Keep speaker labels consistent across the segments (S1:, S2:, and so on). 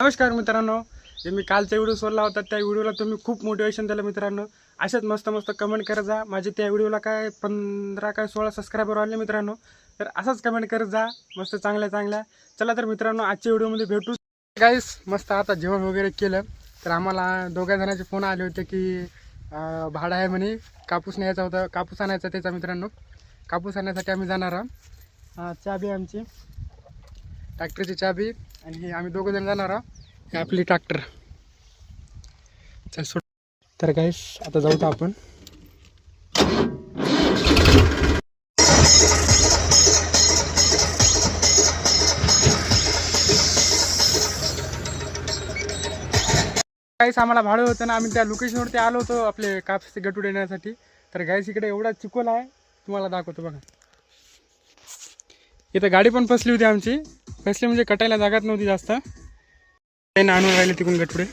S1: नमस्कार मित्रांनो. जे मी कालचा व्हिडिओ सोडला होता त्या व्हिडिओला तुम्ही खूप मोटिवेशन दिलं मित्रांनो. अशाच मस्त मस्त कमेंट करत जा. माझे त्या व्हिडिओला काय पंधरा काय सोळा सबस्क्रायबर आले मित्रांनो. तर असंच कमेंट करत जा. मस्त चांगल्या चांगल्या. चला तर मित्रांनो आजच्या व्हिडिओमध्ये भेटू. काहीच मस्त आता जेवण वगैरे केलं. तर आम्हाला दोघ्या जणांचे फोन आले होते की भाडं आहे म्हणे. कापूस न्यायचा होता. कापूस आणायचा त्याचा मित्रांनो. कापूस आणण्यासाठी आम्ही जाणार आहोत. चाबी आमची. ट्रॅक्टरची चाबी. आणि हे आम्ही दोघं जण जाणार आहोत. हे आपली ट्रॅक्टर चल सोड. तर गाईस आता जाऊ तर आपण. गाईस आम्हाला भाडं होतं ना आम्ही त्या लोकेशनवरती आलो होतो आपले कापसाचे गटू देण्यासाठी. तर गाईस इकडे एवढा चिकोल आहे तुम्हाला दाखवतो बघा. इथं गाडी पण फसली होती आमची. कसली म्हणजे कटायला जागाच नव्हती जास्त. ते नाणून राहिले तिकडून गटपुडे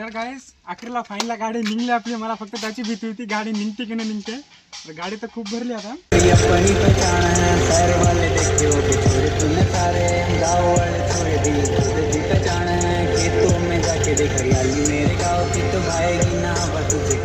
S1: तर गाईस अखेरला फाईनला गाडी निघली आपली. मला फक्त त्याची भीती होती गाडी निघते की नाही निघते. तर गाडी तर खूप भरली आता.
S2: हरियाली मेरे गाव की तो भाएगी ना बस तुझे